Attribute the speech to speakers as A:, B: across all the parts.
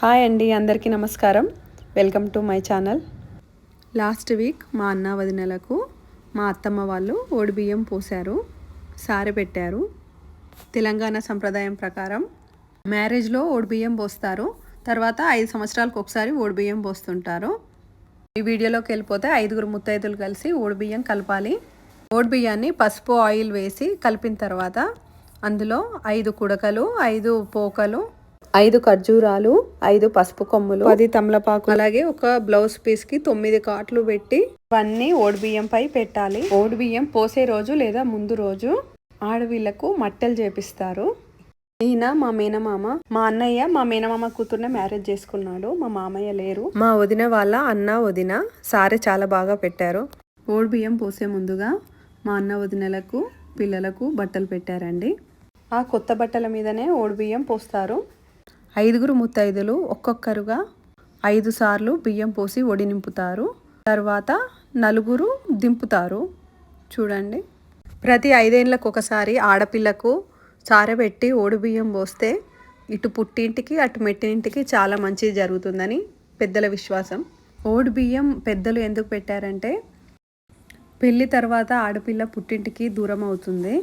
A: Hi అండి అందరికీ నమస్కారం. Welcome to my channel. Last week మా అన్న వదినలకు మా అత్తమ్మ వాళ్ళు బియ్యం పోశారు సారె పెట్టారు. తెలంగాణ సంప్రదాయం ప్రకారం మ్యారేజ్లో బియ్యం పోస్తారు తర్వాత ఐదు సంవత్సరాలకు ఒకసారి బియ్యం పోస్తుంటారు. ఈ వీడియోలోకి వెళ్ళిపోతే ఐదుగురు ముత్తైదులు కలిసి బియ్యం కలపాలి. బియ్యాన్ని పసుపు ఆయిల్ వేసి కలిపిన తర్వాత అందులో ఐదు కుడకలు ఐదు పోకలు ఐదు ఖర్జూరాలు ఐదు పసుపు కొమ్ములు పది తమలపాకు అలాగే ఒక బ్లౌజ్ పీస్కి తొమ్మిది కాట్లు పెట్టి ఇవన్నీ ఓడిబియ్యం పై పెట్టాలి. ఓడిబియ్యం పోసే రోజు లేదా ముందు రోజు ఆడవీళ్ళకు మట్టెలు చేపిస్తారు. ఈయన మా మేనమామ మా అన్నయ్య మా మేనమామ కూతుర్నే మ్యారేజ్ చేసుకున్నాడు. మా మామయ్య లేరు. మా వదిన వాళ్ళ అన్న వదిన సారె చాలా బాగా పెట్టారు. ఓడిబియ్యం పోసే ముందుగా మా అన్న వదినలకు పిల్లలకు బట్టలు పెట్టారండి. ఆ కొత్త బట్టల మీదనే ఓడిబియ్యం పోస్తారు. ఐదుగురు ముత్తైదులు ఒక్కొక్కరుగా ఐదు సార్లు బియ్యం పోసి ఒడి నింపుతారు. తర్వాత నలుగురు దింపుతారు. చూడండి. ప్రతి ఐదేళ్ళకు ఒకసారి ఆడపిల్లకు చారబెట్టి ఓడి బియ్యం పోస్తే ఇటు పుట్టింటికి అటు మెట్టింటికి చాలా మంచిది జరుగుతుందని పెద్దల విశ్వాసం. ఓడి బియ్యం పెద్దలు ఎందుకు పెట్టారంటే పెళ్ళి తర్వాత ఆడపిల్ల పుట్టింటికి దూరం అవుతుంది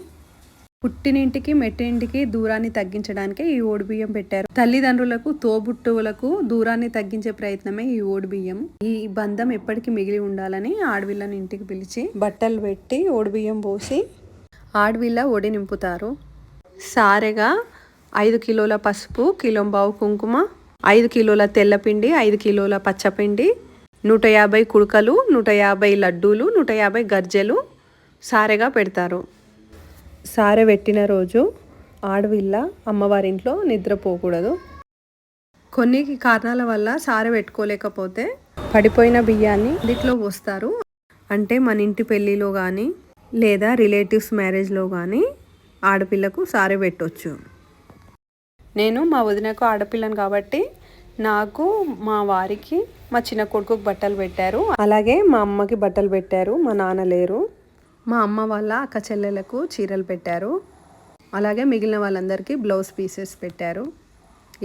A: పుట్టినింటికి మెట్టినింటికి దూరాన్ని తగ్గించడానికే ఈ ఓడిబియ్యం పెట్టారు. తల్లిదండ్రులకు తోబుట్టువులకు దూరాన్ని తగ్గించే ప్రయత్నమే ఈ ఓడిబియ్యం ఈ బంధం ఎప్పటికీ మిగిలి ఉండాలని ఆడవిళ్ళని ఇంటికి పిలిచి బట్టలు పెట్టి ఓడిబియ్యం పోసి ఆడవిళ్ళ ఒడి నింపుతారు. సారెగా ఐదు కిలోల పసుపు కిలోంబావు కుంకుమ ఐదు కిలోల తెల్లపిండి ఐదు కిలోల పచ్చపిండి నూట యాభై కుడుకలు నూట యాభై లడ్డూలు నూట యాభై గర్జెలు సారెగా పెడతారు. సారె పెట్టిన రోజు ఆడవిల్ల అమ్మవారింట్లో నిద్రపోకూడదు. కొన్ని కారణాల వల్ల సారె పెట్టుకోలేకపోతే పడిపోయిన బియ్యాన్ని ఇంటిలో పోస్తారు. అంటే మన ఇంటి పెళ్ళిలో కానీ లేదా రిలేటివ్స్ మ్యారేజ్లో కానీ ఆడపిల్లకు సారె పెట్టవచ్చు నేను మా వదినకు ఆడపిల్లను కాబట్టి నాకు మా వారికి మా చిన్న కొడుకుకు బట్టలు పెట్టారు. అలాగే మా అమ్మకి బట్టలు పెట్టారు మా నాన్న లేరు. మా అమ్మ వాళ్ళ అక్క చెల్లెలకు చీరలు పెట్టారు. అలాగే మిగిలిన వాళ్ళందరికీ బ్లౌజ్ పీసెస్ పెట్టారు.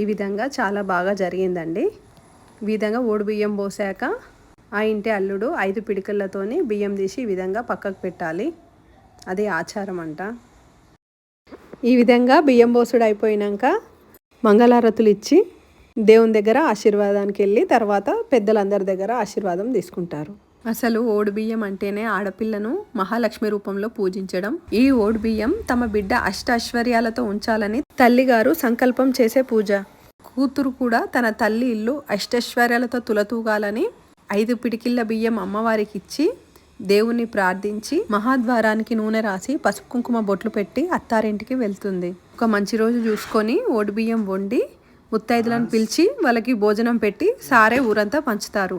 A: ఈ విధంగా చాలా బాగా జరిగిందండి. ఈ విధంగా ఓడి బియ్యం పోసాక ఆ ఇంటి అల్లుడు ఐదు పిడికలతోని బియ్యం తీసి ఈ విధంగా పక్కకు పెట్టాలి. అదే ఆచారం అంట. ఈ విధంగా బియ్యం బోసుడు అయిపోయినాక మంగళారతులు ఇచ్చి దేవుని దగ్గర ఆశీర్వాదానికి వెళ్ళి తర్వాత పెద్దలందరి దగ్గర ఆశీర్వాదం తీసుకుంటారు. అసలు ఓడిబియ్యం అంటేనే ఆడపిల్లను మహాలక్ష్మి రూపంలో పూజించడం. ఈ ఓడిబియ్యం తమ బిడ్డ అష్ట ఐశ్వర్యాలతో ఉంచాలని తల్లిగారు సంకల్పం చేసే పూజ. కూతురు కూడా తన తల్లి ఇల్లు అష్టైశ్వర్యాలతో తులతూగాలని ఐదు పిడికిళ్ళ బియ్యం అమ్మవారికి ఇచ్చి దేవుణ్ణి ప్రార్థించి మహాద్వారానికి నూనె రాసి పసుపు కుంకుమ బొట్లు పెట్టి అత్తారింటికి వెళ్తుంది. ఒక మంచి రోజు చూసుకొని ఓడిబియ్యం వండి ముత్తైదులను పిలిచి వాళ్ళకి భోజనం పెట్టి సారే ఊరంతా పంచుతారు.